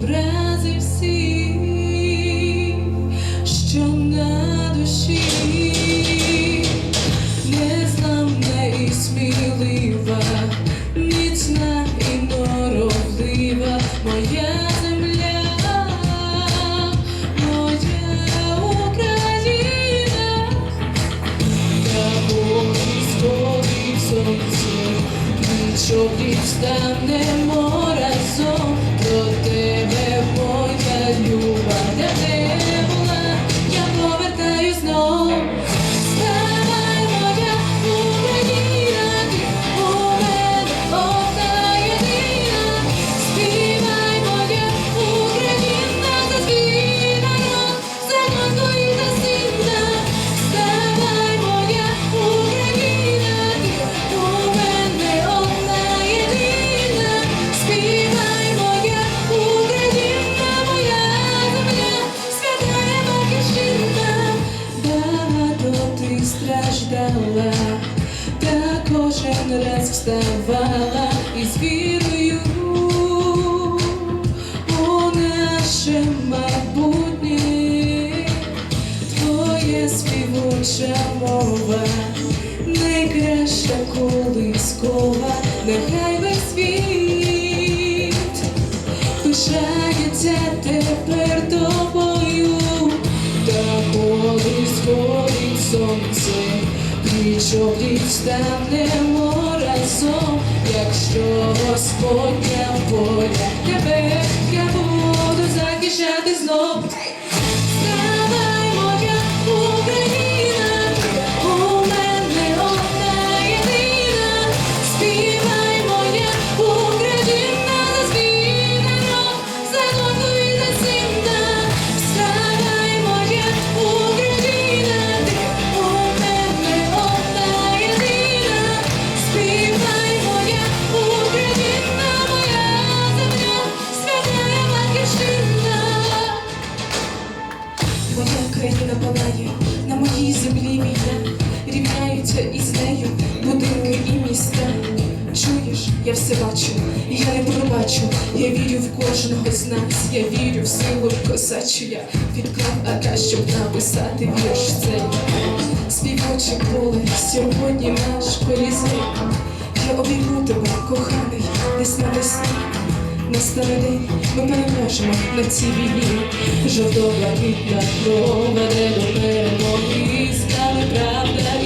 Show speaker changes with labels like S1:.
S1: образи всі, що на душі, незламна і смілива, міцна і норовлива, моя земля, моя кожен раз вставала із вірою у наше майбутнє. Твоя співуча мова, найкраща колискова, нехай весь світ пишається тепер тобою, та коли сходить сонце, нічого станемо разом, якщо Господня воля тебе я буду захищати знов. Моя країна палає, на моїй землі війна, рівняються із нею будинки і міста. Чуєш, я все бачу, я не пробачу, я вірю в кожного з нас, я вірю в силу косачу, я відклав ака, щоб написати вірш цей. Співоче поле, сьогодні наш колізей. Я обійму тебе, коханий, десь навесні. Настане день, ми переможемо на цій війні. Жовто-блакитна кров веде до перемоги. стали правда